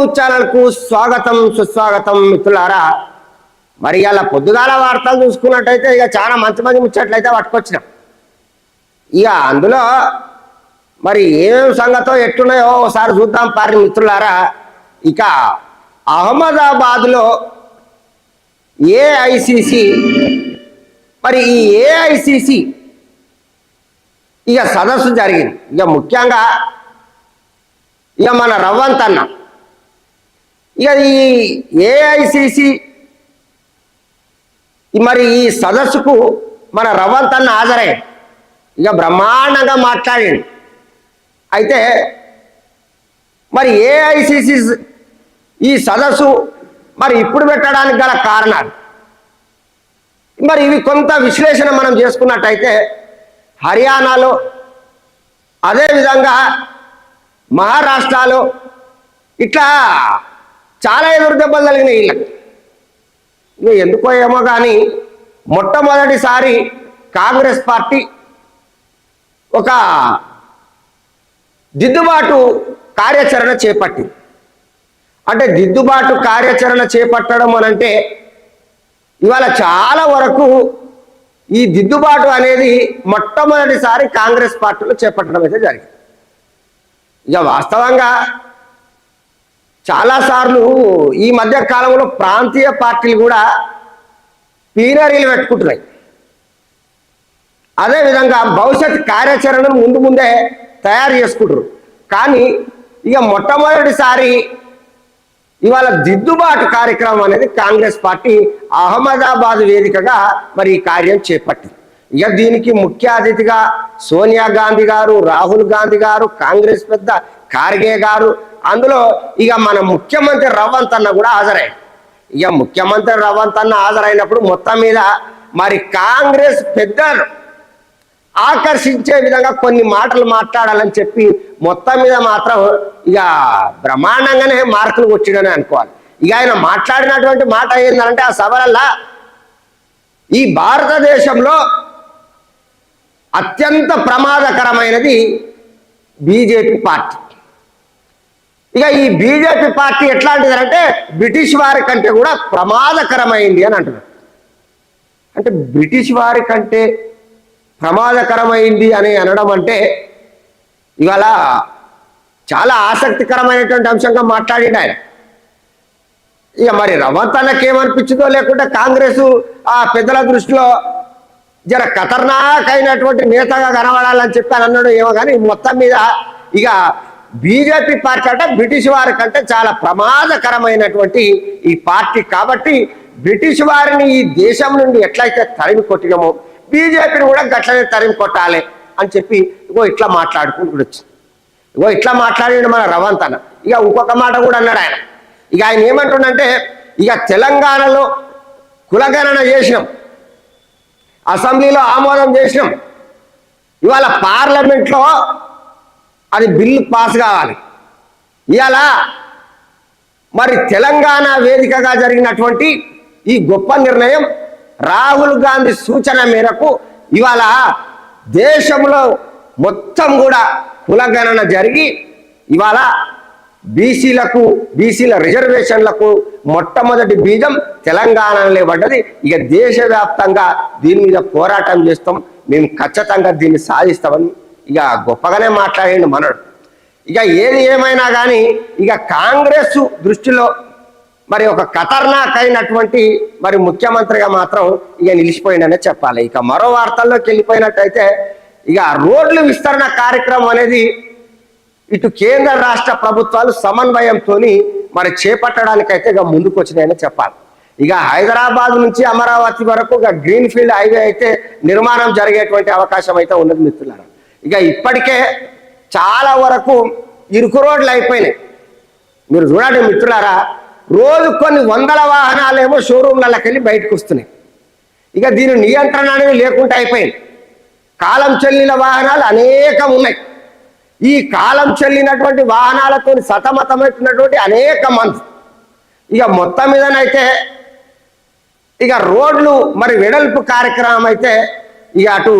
ఉషోదయం తెలుగు ఛానల్కు స్వాగతం సుస్వాగతం మిత్రులారా. మరి ఇలా పొద్దుగాల వార్తలు చూసుకున్నట్టయితే ఇక చాలా మంచి మంచి ముచ్చట్లయితే పట్టుకొచ్చినాం. ఇక అందులో మరి ఏమేమి సంగతో ఎట్టున్నాయో ఒకసారి చూద్దాం పారి మిత్రులారా. ఇక అహ్మదాబాద్లో ఏఐసిసి మరి ఈ ఏఐసిసి ఇక సదస్సు జరిగింది. ఇక ముఖ్యంగా ఇక మన రవ్వంతన్నా అన్న ఇక ఈ ఏఐసిసి మరి ఈ సదస్సుకు మన రవంత్ అన్న హాజరయ్యాడు. ఇక బ్రహ్మాండంగా మాట్లాడాడు. అయితే మరి ఏఐసిసి ఈ సదస్సు మరి ఇప్పుడు పెట్టడానికి గల కారణాలు? మరి ఇవి కొంత విశ్లేషణ మనం చేసుకున్నట్టయితే హర్యానాలో అదేవిధంగా మహారాష్ట్రలో ఇట్లా చాలా ఎదురు దెబ్బలు తగినాయి వీళ్ళకి. ఇక ఎందుకో ఏమో కానీ మొట్టమొదటిసారి కాంగ్రెస్ పార్టీ ఒక దిద్దుబాటు కార్యాచరణ చేపట్టింది. అంటే దిద్దుబాటు కార్యాచరణ చేపట్టడం అనంటే ఇవాళ చాలా వరకు ఈ దిద్దుబాటు అనేది మొట్టమొదటిసారి కాంగ్రెస్ పార్టీలో చేపట్టడం అయితే జరిగింది. ఇక వాస్తవంగా చాలాసార్లు ఈ మధ్య కాలంలో ప్రాంతీయ పార్టీలు కూడా పీనరీలు పెట్టుకుంటున్నాయి. అదేవిధంగా భవిష్యత్ కార్యాచరణను ముందు ముందే తయారు చేసుకుంటారు కానీ ఇక మొట్టమొదటిసారి ఇవాళ దిద్దుబాటు కార్యక్రమం అనేది కాంగ్రెస్ పార్టీ అహ్మదాబాద్ వేదికగా మరి ఈ కార్యం చేపట్టింది. ఇక దీనికి ముఖ్య అతిథిగా సోనియా గాంధీ గారు రాహుల్ గాంధీ గారు కాంగ్రెస్ పెద్ద ఖార్గే గారు అందులో ఇక మన ముఖ్యమంత్రి రవంత్ అన్న కూడా హాజరయ్యాడు ఇక ముఖ్యమంత్రి రవంత్ అన్న హాజరైనప్పుడు మొత్తం మీద మరి కాంగ్రెస్ పెద్దలు ఆకర్షించే విధంగా కొన్ని మాటలు మాట్లాడాలని చెప్పి మొత్తం మీద మాత్రం ఇక బ్రహ్మాండంగానే మార్కులు వచ్చిడని అనుకోవాలి. ఇక ఆయన మాట్లాడినటువంటి మాట ఏంటంటే ఆ సభలల్లా ఈ భారతదేశంలో అత్యంత ప్రమాదకరమైనది బీజేపీ పార్టీ. ఇక ఈ బీజేపీ పార్టీ ఎట్లాంటిదంటే బ్రిటిష్ వారి కంటే కూడా ప్రమాదకరమైంది అని అంటున్నారు. అంటే బ్రిటిష్ వారి కంటే ప్రమాదకరమైంది అని అనడం అంటే ఇవాళ చాలా ఆసక్తికరమైనటువంటి అంశంగా మాట్లాడిండు ఆయన. ఇక మరి రవంత్ ఏమనిపించిందో లేకుంటే కాంగ్రెస్ ఆ పెద్దల దృష్టిలో జర ఖతర్నాక్ అయినటువంటి నేతగా కనబడాలని చెప్పి అని అన్నాడు ఏమో కానీ మొత్తం మీద ఇక బీజేపీ పార్టీ అంటే బ్రిటిష్ వారి కంటే చాలా ప్రమాదకరమైనటువంటి ఈ పార్టీ కాబట్టి బ్రిటిష్ వారిని ఈ దేశం నుండి ఎట్లయితే తరిమి కొట్టినామో బీజేపీని కూడా గట్లనే తరిమి కొట్టాలి అని చెప్పి ఇగో ఇట్లా మాట్లాడుకుంటూ వచ్చింది. ఇగో ఇట్లా మాట్లాడాడు మన రవంత్ అన్న ఇక ఇంకొక మాట కూడా అన్నాడు ఆయన. ఇక ఆయన ఏమంటుండంటే ఇక తెలంగాణలో కులగణన చేసినాం. అసెంబ్లీలో ఆమోదం చేసినాం. ఇవాళ పార్లమెంట్లో అది బిల్లు పాస్ కావాలి. ఇవాళ మరి తెలంగాణ వేదికగా జరిగినటువంటి ఈ గొప్ప నిర్ణయం రాహుల్ గాంధీ సూచన మేరకు ఇవాళ దేశంలో మొత్తం కూడా కులగణన జరిగి ఇవాళ బీసీలకు బీసీల రిజర్వేషన్లకు మొట్టమొదటి బీజం తెలంగాణలో పడ్డది. ఇక దేశవ్యాప్తంగా దీని మీద పోరాటం చేస్తాం. మేము ఖచ్చితంగా దీన్ని సాధిస్తామని ఇక గొప్పగానే మాట్లాడిండు మనడు. ఇక ఏది ఏమైనా కానీ ఇక కాంగ్రెస్ దృష్టిలో మరి ఒక ఖతర్నాక్ అయినటువంటి మరి ముఖ్యమంత్రిగా మాత్రం ఇక నిలిచిపోయిందనే చెప్పాలి. ఇక మరో వార్తల్లోకి వెళ్ళిపోయినట్టయితే ఇక రోడ్లు విస్తరణ కార్యక్రమం అనేది ఇటు కేంద్ర రాష్ట్ర ప్రభుత్వాలు సమన్వయంతో మరి చేపట్టడానికైతే ఇక ముందుకు వచ్చినాయని చెప్పాలి. ఇక హైదరాబాద్ నుంచి అమరావతి వరకు ఇక గ్రీన్ ఫీల్డ్ హైవే అయితే నిర్మాణం జరిగేటువంటి అవకాశం అయితే ఉన్నది మిత్రులారా. ఇక ఇప్పటికే చాలా వరకు ఇరుకు రోడ్లు అయిపోయినాయి. మీరు చూడండి మిత్రులారా రోజు కొన్ని వందల వాహనాలేమో షోరూమ్లకి వెళ్ళి బయటకు వస్తున్నాయి. ఇక దీని నియంత్రణ అనేది లేకుండా అయిపోయింది. కాలం చెల్లిన వాహనాలు అనేకం ఉన్నాయి. ఈ కాలం చెల్లినటువంటి వాహనాలతో సతమతమవుతున్నటువంటి అనేక మంది. ఇక మొత్తం మీదనైతే ఇక రోడ్లు మరి వెడల్పు కార్యక్రమం అయితే ఇక అటు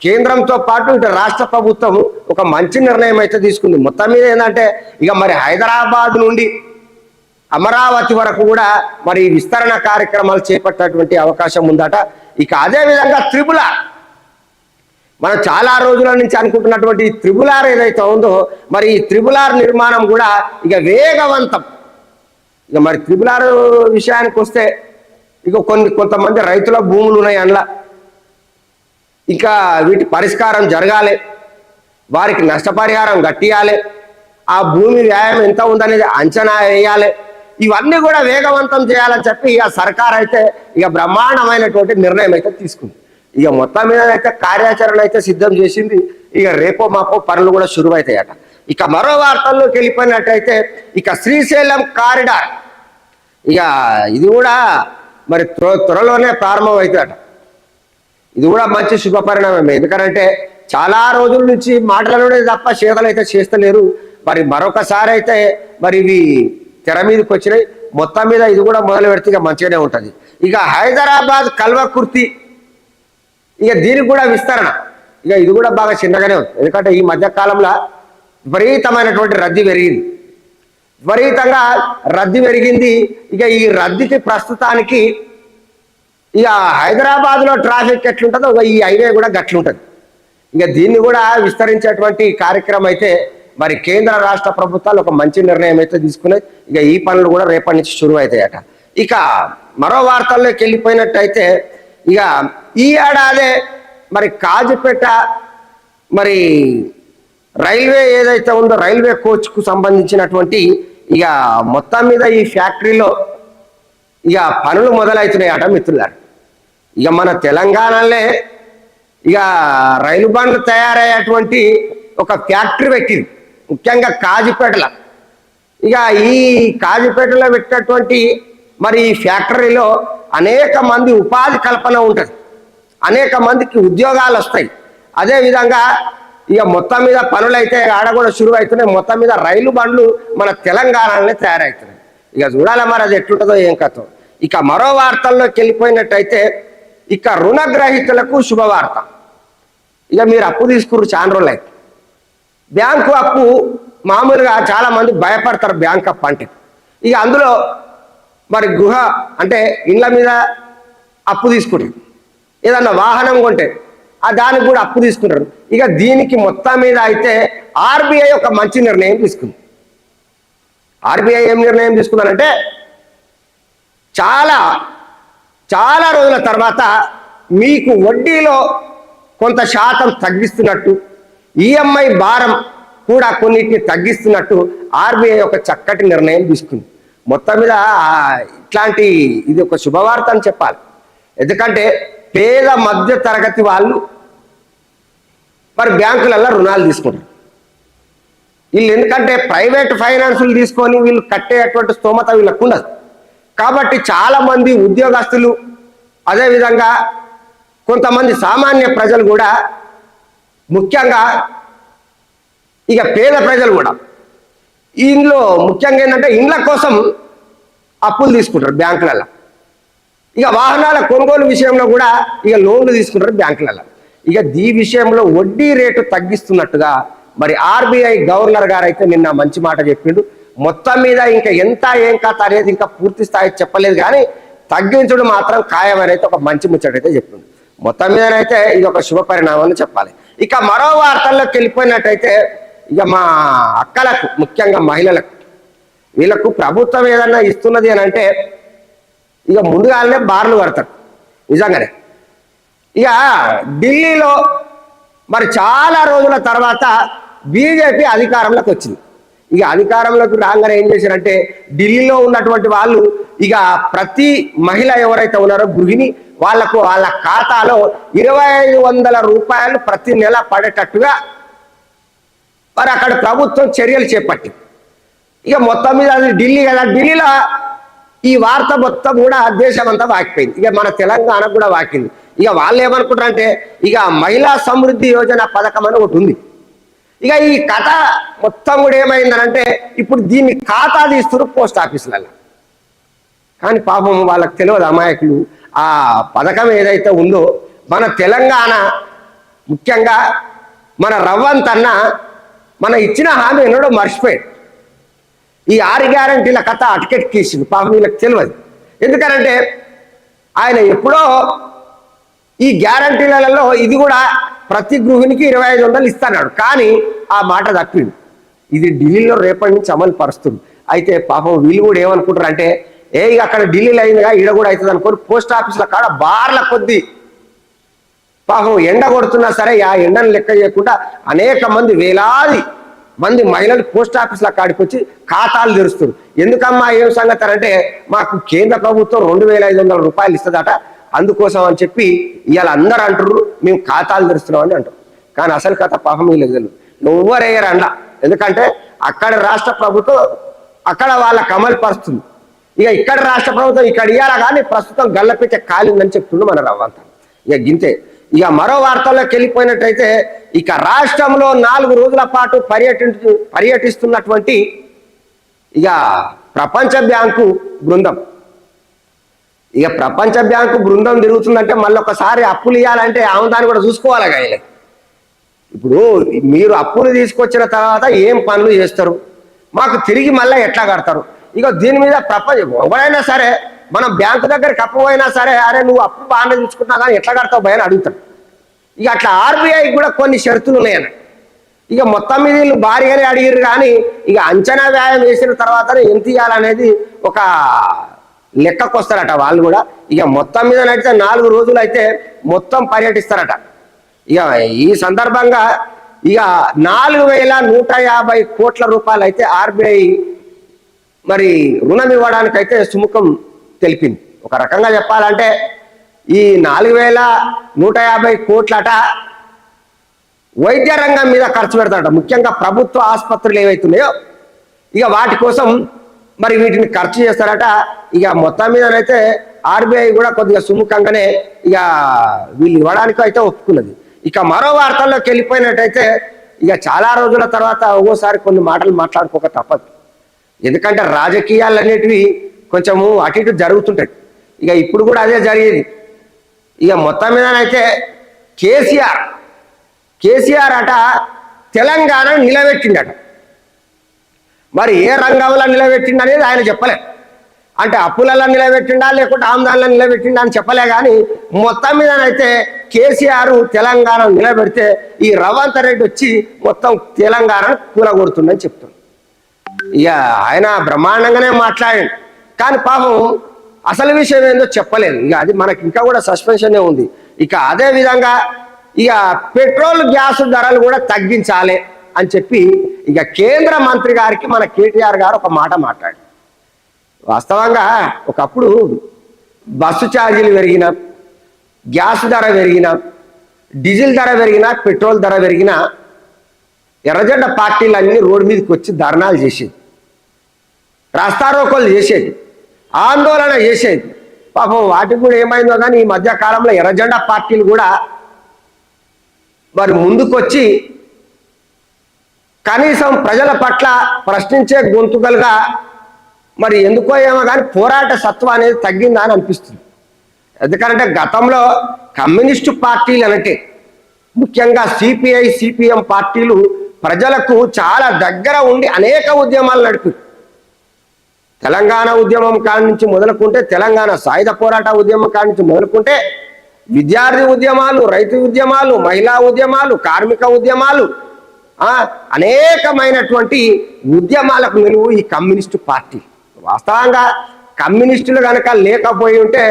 కేంద్రంతో పాటు ఇటు రాష్ట్ర ప్రభుత్వం ఒక మంచి నిర్ణయం అయితే తీసుకుంది. మొత్తం మీద ఏంటంటే ఇక మరి హైదరాబాద్ నుండి అమరావతి వరకు కూడా మరి విస్తరణ కార్యక్రమాలు చేపట్టేటువంటి అవకాశం ఉందట. ఇక అదే విధంగా త్రిపుల మనం చాలా రోజుల నుంచి అనుకుంటున్నటువంటి త్రిపులార్ ఏదైతే ఉందో మరి ఈ త్రిపులార్ నిర్మాణం కూడా ఇక వేగవంతం. ఇక మరి త్రిపులార్ విషయానికి వస్తే ఇక కొన్ని కొంతమంది రైతుల భూములు ఉన్నాయి అందులో. ఇంకా వీటి పరిష్కారం జరగాలి. వారికి నష్టపరిహారం కట్టియాలి. ఆ భూమి వ్యాయామం ఎంత ఉందనేది అంచనా వేయాలి. ఇవన్నీ కూడా వేగవంతం చేయాలని చెప్పి ఇక సర్కార్ అయితే ఇక బ్రహ్మాండమైనటువంటి నిర్ణయం అయితే తీసుకుంది. ఇక మొత్తం మీద అయితే కార్యాచరణ అయితే సిద్ధం చేసింది. ఇక రేపో మాపో పనులు కూడా శురువైతాయట ఇక మరో వార్తల్లోకి వెళ్ళిపోయినట్టయితే ఇక శ్రీశైలం కారిడార్. ఇక ఇది కూడా మరి త్వర త్వరలోనే ప్రారంభం అవుతాయట ఇది కూడా మంచి శుభ పరిణామమే. ఎందుకంటే చాలా రోజుల నుంచి మాటలలోనే తప్ప చేతలు అయితే చేస్తలేరు. మరి మరొకసారి అయితే మరి ఇవి తెర మీదకి వచ్చినాయి. మొత్తం మీద ఇది కూడా మొదలు పెడితే ఇక మంచిగానే ఉంటుంది. ఇక హైదరాబాద్ కల్వకుర్తి ఇక దీనికి కూడా విస్తరణ. ఇక ఇది కూడా బాగా చిన్నగానే ఉంది. ఎందుకంటే ఈ మధ్య కాలంలో విపరీతమైనటువంటి రద్దీ పెరిగింది. విపరీతంగా రద్దీ పెరిగింది. ఇక ఈ రద్దీకి ప్రస్తుతానికి ఇక హైదరాబాద్లో ట్రాఫిక్ ఎట్లుంటుందో ఈ హైవే కూడా గట్లుంటుంది. ఇక దీన్ని కూడా విస్తరించేటువంటి కార్యక్రమం అయితే మరి కేంద్ర రాష్ట్ర ప్రభుత్వాలు ఒక మంచి నిర్ణయం అయితే తీసుకున్నాయి. ఇక ఈ పనులు కూడా రేపటి నుంచి షురువు అవుతాయట. ఇక మరో వార్తల్లోకి వెళ్ళిపోయినట్టయితే ఇక ఈ ఏడాదే మరి కాజుపేట మరి రైల్వే ఏదైతే ఉందో రైల్వే కోచ్కు సంబంధించినటువంటి ఇక మొత్తం మీద ఈ ఫ్యాక్టరీలో ఇక పనులు మొదలవుతున్నాయట మిత్రులారు. ఇక మన తెలంగాణలో ఇక రైలు బండ్లు తయారయ్యేటువంటి ఒక ఫ్యాక్టరీ పెట్టింది ముఖ్యంగా కాజుపేటలో. ఇక ఈ కాజుపేటలో పెట్టినటువంటి మరి ఈ ఫ్యాక్టరీలో అనేక మంది ఉపాధి కల్పన ఉంటుంది. అనేక మందికి ఉద్యోగాలు వస్తాయి. అదేవిధంగా ఇక మొత్తం మీద పనులు అయితే ఆడ కూడా షురువు అవుతున్నాయి మొత్తం మీద రైలు బండ్లు మన తెలంగాణలోనే తయారవుతున్నాయి. ఇక చూడాలి మరి అది ఎట్లుంటుందో ఏం కథ. ఇక మరో వార్తల్లోకి వెళ్ళిపోయినట్టయితే ఇక రుణగ్రహీతలకు శుభవార్త. ఇక మీరు అప్పు తీసుకురు చాలా రోజులైతే బ్యాంకు అప్పు మామూలుగా చాలా మంది భయపడతారు బ్యాంక్ అప్పు అంటే. ఇక అందులో మరి గృహ అంటే ఇండ్ల మీద అప్పు తీసుకుంటారు. ఏదన్నా వాహనం కొంటే ఆ దానికి కూడా అప్పు తీసుకుంటారు. ఇక దీనికి మొత్తం మీద అయితే ఆర్బీఐ ఒక మంచి నిర్ణయం తీసుకుంది. ఆర్బీఐ ఏం నిర్ణయం తీసుకుందంటే చాలా చాలా రోజుల తర్వాత మీకు వడ్డీలో కొంత శాతం తగ్గిస్తున్నట్టు ఈఎంఐ భారం కూడా కొన్నిటిని తగ్గిస్తున్నట్టు ఆర్బీఐ ఒక చక్కటి నిర్ణయం తీసుకుంది. మొత్తం మీద ఇట్లాంటి ఇది ఒక శుభవార్త అని చెప్పాలి. ఎందుకంటే పేద మధ్య తరగతి వాళ్ళు మరి బ్యాంకులలో రుణాలు తీసుకుంటారు. వీళ్ళు ఎందుకంటే ప్రైవేట్ ఫైనాన్సులు తీసుకొని వీళ్ళు కట్టేటువంటి స్తోమత వీళ్ళకు ఉండదు. కాబట్టి చాలా మంది ఉద్యోగస్తులు అదేవిధంగా కొంతమంది సామాన్య ప్రజలు కూడా ముఖ్యంగా ఇక పేద ప్రజలు కూడా ఇందులో ముఖ్యంగా ఏంటంటే ఇండ్ల కోసం అప్పులు తీసుకుంటారు బ్యాంకులలో ఇక వాహనాల కొనుగోలు విషయంలో కూడా ఇక లోన్లు తీసుకుంటారు బ్యాంకులలో ఇక ఈ విషయంలో వడ్డీ రేటు తగ్గిస్తున్నట్టుగా మరి ఆర్బీఐ గవర్నర్ గారు అయితే నిన్న మంచి మాట చెప్పిండు. మొత్తం మీద ఇంకా ఎంత ఏం కథ అనేది ఇంకా పూర్తి స్థాయి చెప్పలేదు కానీ తగ్గించడం మాత్రం ఖాయం అనేది ఒక మంచి ముచ్చట అయితే మొత్తం మీదనైతే ఇది ఒక శుభ పరిణామం అని చెప్పాలి. ఇక మరో వార్తల్లోకి వెళ్ళిపోయినట్టయితే ఇక మా అక్కలకు ముఖ్యంగా మహిళలకు వీళ్ళకు ప్రభుత్వం ఏదన్నా ఇస్తున్నది అని అంటే ఇక ముందుగానే బార్లు కడతారు. నిజంగానే. ఇక ఢిల్లీలో మరి చాలా రోజుల తర్వాత బీజేపీ అధికారంలోకి వచ్చింది. ఇక అధికారంలోకి రాగానే ఏం చేశారంటే ఢిల్లీలో ఉన్నటువంటి వాళ్ళు ఇక ప్రతి మహిళ ఎవరైతే ఉన్నారో గృహిణి వాళ్ళకు వాళ్ళ ఖాతాలో ఇరవై ఐదు వందల రూపాయలు ప్రతి నెల పడేటట్టుగా మరి అక్కడ ప్రభుత్వం చర్యలు చేపట్టింది. ఇక మొత్తం మీద అది ఢిల్లీ కదా ఢిల్లీలో ఈ వార్త మొత్తం కూడా దేశం అంతా వాకిపోయింది. ఇక మన తెలంగాణకు కూడా వాకింది. ఇక వాళ్ళు ఏమనుకుంటారంటే ఇక మహిళా సమృద్ధి యోజన పథకం అని ఒకటి ఉంది. ఇక ఈ కథ మొత్తం కూడా ఏమైందనంటే ఇప్పుడు దీన్ని ఖాతా తీస్తున్నారు పోస్ట్ ఆఫీసులలో. కానీ పాపం వాళ్ళకి తెలియదు అమాయకులు. ఆ పథకం ఏదైతే ఉందో మన తెలంగాణ ముఖ్యంగా మన రవ్వంతన్న మన ఇచ్చిన హామీ ఎన్నడో మర్చిపోయాడు. ఈ ఆరు గ్యారంటీల కథ అటకెట్కేసింది పాపం వీళ్ళకి తెలియదు ఎందుకనంటే ఆయన ఎప్పుడో ఈ గ్యారంటీలలో ఇది కూడా ప్రతి గృహిణికి ఇరవై ఐదు వందలు ఇస్తాడు కానీ ఆ మాట తప్పిండు ఇది ఢిల్లీలో రేపటి నుంచి అమలు పరుస్తుంది. అయితే పాపం వీళ్ళు కూడా ఏమనుకుంటారు అంటే ఏ ఇక అక్కడ ఢిల్లీలో అయిందిగా ఈడ కూడా అవుతుంది అనుకోని పోస్ట్ ఆఫీసుల కాడ బార్ల కొద్దీ పాపం ఎండ కొడుతున్నా సరే ఆ ఎండను లెక్క చేయకుండా అనేక మంది వేలాది మంది మహిళలు పోస్ట్ ఆఫీసుల కాడికి వచ్చి ఖాతాలు తెరుస్తారు ఎందుకమ్మా ఏం సంగతి అంటే మాకు కేంద్ర ప్రభుత్వం రెండు వేల ఐదు వందల రూపాయలు ఇస్తుందట. అందుకోసం అని చెప్పి ఇవాళ అందరు అంటారు మేము ఖాతాలు తెరుస్తున్నాం అని అంటారు. కానీ అసలు కథ పాపం లేదు నువ్వరేయరు అండ ఎందుకంటే అక్కడ రాష్ట్ర ప్రభుత్వం అక్కడ వాళ్ళ కమలు పరుస్తుంది. ఇక ఇక్కడ రాష్ట్ర ప్రభుత్వం ఇక్కడ ఇయ్యాలా కానీ ప్రస్తుతం గల్లపెట్టే కాలిందని చెప్తుండు మన రవ్వంత ఇక గింతే. ఇక మరో వార్తల్లోకి వెళ్ళిపోయినట్టయితే ఇక రాష్ట్రంలో నాలుగు రోజుల పాటు పర్యటించు పర్యటిస్తున్నటువంటి ఇక ప్రపంచ బ్యాంకు బృందం. ఇక ప్రపంచ బ్యాంకు బృందం తిరుగుతుందంటే మళ్ళీ ఒకసారి అప్పులు ఇవ్వాలంటే ఆమెదాన్ని కూడా చూసుకోవాలి ఆయన. ఇప్పుడు మీరు అప్పులు తీసుకొచ్చిన తర్వాత ఏం పనులు చేస్తారు? మాకు తిరిగి మళ్ళీ ఎట్లా కడతారు? ఇక దీని మీద ప్రపంచం ఎవరైనా సరే మనం బ్యాంకు దగ్గరికి అప్పపోయినా సరే అరే నువ్వు అప్పు బాగానే తీసుకుంటున్నా కానీ ఎట్లా కడతావు భయని అడుగుతాడు. ఇక అట్లా ఆర్బీఐకి కూడా కొన్ని షరతులు ఉన్నాయని ఇక మొత్తం మీద వీళ్ళు భారీగానే అడిగిరు కానీ ఇక అంచనా వ్యాయం వేసిన తర్వాత ఎంత ఇవ్వాలనేది ఒక లెక్కకు వస్తారట వాళ్ళు కూడా. ఇక మొత్తం మీద నడితే నాలుగు రోజులు అయితే మొత్తం పర్యటిస్తారట. ఇక ఈ సందర్భంగా ఇక నాలుగు వేల నూట యాభై కోట్ల రూపాయలు అయితే ఆర్బీఐ మరి రుణం ఇవ్వడానికి అయితే సుముఖం తెలిపింది. ఒక రకంగా చెప్పాలంటే ఈ నాలుగు వేల నూట యాభై కోట్లట వైద్య రంగం మీద ఖర్చు పెడతారట. ముఖ్యంగా ప్రభుత్వ ఆసుపత్రులు ఏవైతున్నాయో ఇక వాటి కోసం మరి వీటిని ఖర్చు చేస్తారట. ఇక మొత్తం మీదనైతే ఆర్బీఐ కూడా కొద్దిగా సుముఖంగానే ఇక వీళ్ళు ఇవ్వడానికి అయితే ఒప్పుకున్నది. ఇక మరో వార్తల్లోకి వెళ్ళిపోయినట్టయితే ఇక చాలా రోజుల తర్వాత ఒక్కోసారి కొన్ని మాటలు మాట్లాడుకోక తప్పదు. ఎందుకంటే రాజకీయాలు అనేటివి కొంచెము అటు ఇటు జరుగుతుంటాయి. ఇక ఇప్పుడు కూడా అదే జరిగేది. ఇక మొత్తం మీదనైతే కేసీఆర్ కేసీఆర్ అట తెలంగాణ నిలబెట్టిండట. మరి ఏ రంగంలో నిలబెట్టిండు అనేది ఆయన చెప్పలే. అంటే అప్పులలో నిలబెట్టిండా లేకుంటే ఆమ్దాన్లో నిలబెట్టిండా అని చెప్పలే కానీ మొత్తం మీదనైతే కేసీఆర్ తెలంగాణ నిలబెడితే ఈ రవంత్ రెడ్డి వచ్చి మొత్తం తెలంగాణ కూలగొడుతుందని చెప్తున్నాడు ఇక ఆయన బ్రహ్మాండంగానే మాట్లాడండి. కానీ పాపం అసలు విషయం ఏందో చెప్పలేదు. ఇక అది మనకి ఇంకా కూడా సస్పెన్షనే ఉంది. ఇక అదే విధంగా ఇక పెట్రోల్ గ్యాస్ ధరలు కూడా తగ్గించాలి. అని చెప్పి ఇక కేంద్ర మంత్రి గారికి మన కేటీఆర్ గారు ఒక మాట మాట్లాడు వాస్తవంగా ఒకప్పుడు బస్సు ఛార్జీలు పెరిగిన గ్యాస్ ధర పెరిగిన డీజిల్ ధర పెరిగిన పెట్రోల్ ధర పెరిగిన ఎర్రజెండ పార్టీలన్నీ రోడ్డు మీదకి వచ్చి ధర్నాలు చేసేది రాస్తారోకోలు చేసేది ఆందోళన చేసేది పాపం వాటికి కూడా ఏమైందో కానీ ఈ మధ్య కాలంలో ఎర్రజెండా పార్టీలు కూడా మరి ముందుకొచ్చి కనీసం ప్రజల పట్ల ప్రశ్నించే గొంతుకలుగా మరి ఎందుకో ఏమో కానీ పోరాట సత్వం అనేది తగ్గిందా అని అనిపిస్తుంది. ఎందుకంటే గతంలో కమ్యూనిస్టు పార్టీలు అంటే ముఖ్యంగా సిపిఐ సిపిఎం పార్టీలు ప్రజలకు చాలా దగ్గర ఉండి అనేక ఉద్యమాలు నడిపి తెలంగాణ ఉద్యమం కాడి నుంచి మొదలుకుంటే తెలంగాణ సాయుధ పోరాట ఉద్యమం కాడి నుంచి మొదలుకుంటే విద్యార్థి ఉద్యమాలు రైతు ఉద్యమాలు మహిళా ఉద్యమాలు కార్మిక ఉద్యమాలు అనేకమైనటువంటి ఉద్యమాలకు నిలువు ఈ కమ్యూనిస్టు పార్టీ. వాస్తవంగా కమ్యూనిస్టులు కనుక లేకపోయి ఉంటే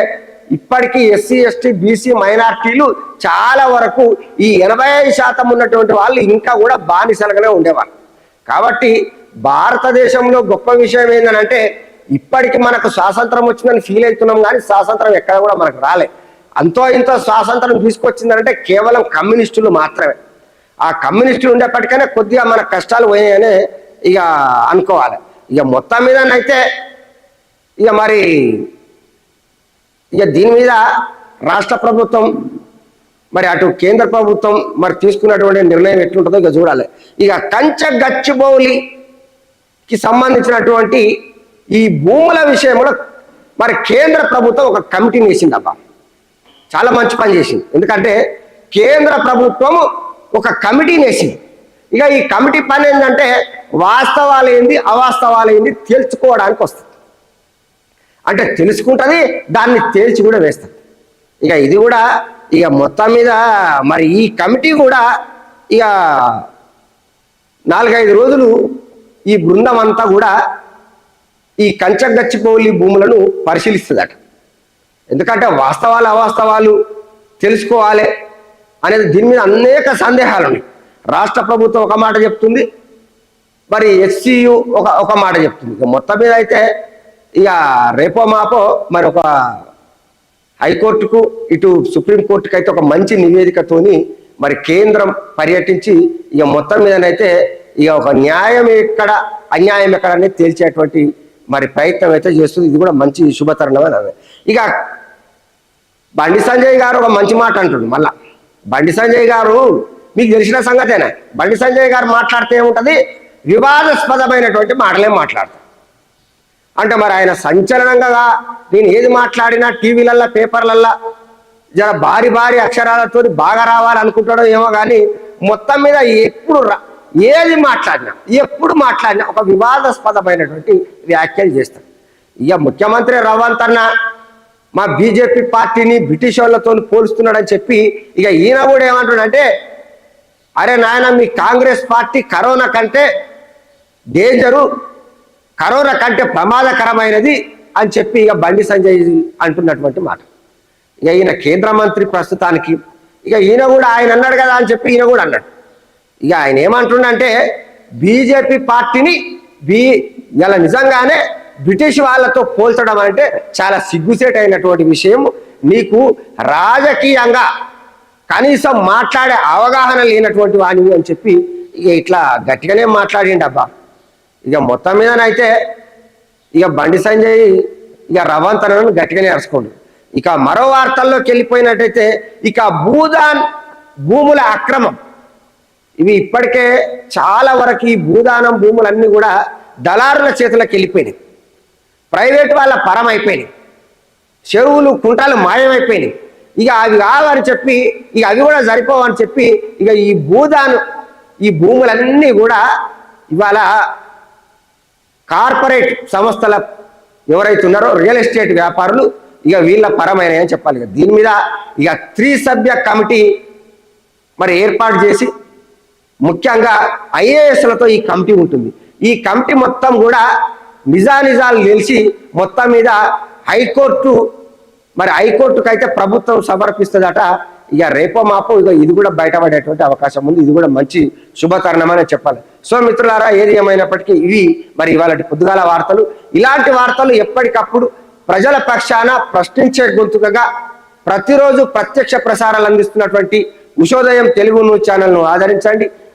ఇప్పటికీ ఎస్సీ ఎస్టీ బీసీ మైనార్టీలు చాలా వరకు ఈ ఎనభై శాతం ఉన్నటువంటి వాళ్ళు ఇంకా కూడా బానిసలుగానే ఉండేవాళ్ళు. కాబట్టి భారతదేశంలో గొప్ప విషయం ఏంటంటే ఇప్పటికి మనకు స్వాతంత్రం వచ్చిందని ఫీల్ అవుతున్నాం కానీ స్వాతంత్రం ఎక్కడ కూడా మనకు రాలే. అంతో ఇంతో స్వాతంత్రం తీసుకొచ్చిందంటే కేవలం కమ్యూనిస్టులు మాత్రమే. ఆ కమ్యూనిస్టులు ఉండేప్పటికైనా కొద్దిగా మన కష్టాలు పోయాయని ఇక అనుకోవాలి. ఇక మొత్తం మీదనైతే ఇక మరి ఇక దీని మీద రాష్ట్ర ప్రభుత్వం మరి అటు కేంద్ర ప్రభుత్వం మరి తీసుకున్నటువంటి నిర్ణయం ఎట్లుంటుందో ఇక చూడాలి. ఇక కంచ గచ్చిబౌలికి సంబంధించినటువంటి ఈ భూముల విషయంలో మరి కేంద్ర ప్రభుత్వం ఒక కమిటీని వేసింది అబ్బా చాలా మంచి పని చేసింది. ఎందుకంటే కేంద్ర ప్రభుత్వం ఒక కమిటీని వేసింది. ఇక ఈ కమిటీ పని ఏంటంటే వాస్తవాలు ఏంది అవాస్తవాలు ఏంది తెలుసుకోవడానికి వస్తుంది. అంటే తెలుసుకుంటుంది దాన్ని తేల్చి కూడా వేస్తుంది. ఇక ఇది కూడా ఇక మొత్తం మీద మరి ఈ కమిటీ కూడా ఇక నాలుగైదు రోజులు ఈ బృందం అంతా కూడా ఈ కంచగచ్చిపోలి భూములను పరిశీలిస్తుందట. ఎందుకంటే వాస్తవాలు అవాస్తవాలు తెలుసుకోవాలి. అనేది దీని మీద అనేక సందేహాలు ఉన్నాయి రాష్ట్ర ప్రభుత్వం ఒక మాట చెప్తుంది మరి ఎస్సీయు ఒక ఒక మాట చెప్తుంది. ఇక మొత్తం మీద అయితే ఇక రేపో మాపో మరి ఒక హైకోర్టుకు ఇటు సుప్రీంకోర్టుకు అయితే ఒక మంచి నివేదికతోని మరి కేంద్రం పర్యటించి ఇక మొత్తం మీదనైతే ఇక ఒక న్యాయం ఎక్కడ అన్యాయం ఎక్కడ అనేది తేల్చేటువంటి మరి ప్రయత్నం అయితే చేస్తుంది. ఇది కూడా మంచి శుభతరణమే అని ఇక బండి సంజయ్ గారు ఒక మంచి మాట అంటుండ్రు మళ్ళా బండి సంజయ్ గారు మీకు తెలిసిన సంగతేనా? బండి సంజయ్ గారు మాట్లాడితే ఏముంటుంది? వివాదాస్పదమైనటువంటి మాటలే మాట్లాడతారు. అంటే మరి ఆయన సంచలనంగా నేను ఏది మాట్లాడినా టీవీలల్లా పేపర్లల్లా జర భారీ భారీ అక్షరాలతో బాగా రావాలనుకుంటాడో ఏమో కానీ మొత్తం మీద ఎప్పుడు రా- ఏది మాట్లాడినా ఎప్పుడు మాట్లాడినా ఒక వివాదాస్పదమైనటువంటి వ్యాఖ్యలు చేస్తాడు ఇక ముఖ్యమంత్రి రవంత్ అన్న మా బీజేపీ పార్టీని బ్రిటిష్ వాళ్ళతో పోలుస్తున్నాడని చెప్పి ఇక ఈయన కూడా ఏమంటున్నాడంటే అరే నాయన మీ కాంగ్రెస్ పార్టీ కరోనా కంటే డేంజరు కరోనా కంటే ప్రమాదకరమైనది అని చెప్పి ఇక బండి సంజయ్ అంటున్నటువంటి మాట. ఇక ఈయన కేంద్ర మంత్రి ప్రస్తుతానికి ఇక ఈయన కూడా ఆయన అన్నాడు కదా అని చెప్పి ఈయన కూడా అన్నాడు. ఇక ఆయన ఏమంటుండంటే బీజేపీ పార్టీని బీ ఇలా నిజంగానే బ్రిటిష్ వాళ్ళతో పోల్చడం అంటే చాలా సిగ్గుసేట్ అయినటువంటి విషయం నీకు రాజకీయంగా కనీసం మాట్లాడే అవగాహన లేనటువంటి వాణివి అని చెప్పి ఇక ఇట్లా గట్టిగానే మాట్లాడిండి అబ్బా. ఇక మొత్తం మీదనైతే ఇక బండి సంజయ్ ఇక రవంతనను గట్టిగానే అరుచుకోండి. ఇక మరో వార్తల్లోకి వెళ్ళిపోయినట్టయితే ఇక భూదాన్ భూముల అక్రమం. ఇవి ఇప్పటికే చాలా వరకు ఈ భూదానం భూములన్నీ కూడా దళారుల చేతులకు వెళ్ళిపోయినాయి. ప్రైవేట్ వాళ్ళ పరం అయిపోయినాయి. చెరువులు కుంటాలు మాయమైపోయినాయి. ఇక అవి కావని చెప్పి ఇక అవి కూడా సరిపోవని చెప్పి ఇక ఈ భూదాను ఈ భూములన్నీ కూడా ఇవాళ కార్పొరేట్ సంస్థల ఎవరైతే ఉన్నారో రియల్ ఎస్టేట్ వ్యాపారులు ఇక వీళ్ళ పరమైన అని చెప్పాలి. ఇక దీని మీద ఇక త్రిసభ్య కమిటీ మరి ఏర్పాటు చేసి ముఖ్యంగా ఐఏఎస్లతో ఈ కమిటీ ఉంటుంది. ఈ కమిటీ మొత్తం కూడా నిజానిజాలు తెలిసి మొత్తం మీద హైకోర్టు మరి హైకోర్టుకు అయితే ప్రభుత్వం సమర్పిస్తుందట. ఇక రేపో మాపో ఇక ఇది కూడా బయటపడేటువంటి అవకాశం ఉంది. ఇది కూడా మంచి శుభతరుణమని చెప్పాలి. సో మిత్రులారా ఏది ఏమైనప్పటికీ ఇవి మరి ఇవాళ పొద్దుగాల వార్తలు. ఇలాంటి వార్తలు ఎప్పటికప్పుడు ప్రజల పక్షాన ప్రశ్నించే గొంతుకగా ప్రతిరోజు ప్రత్యక్ష ప్రసారాలు అందిస్తున్నటువంటి ఉషోదయం తెలుగు న్యూస్ ఛానల్ను ఆదరించండి.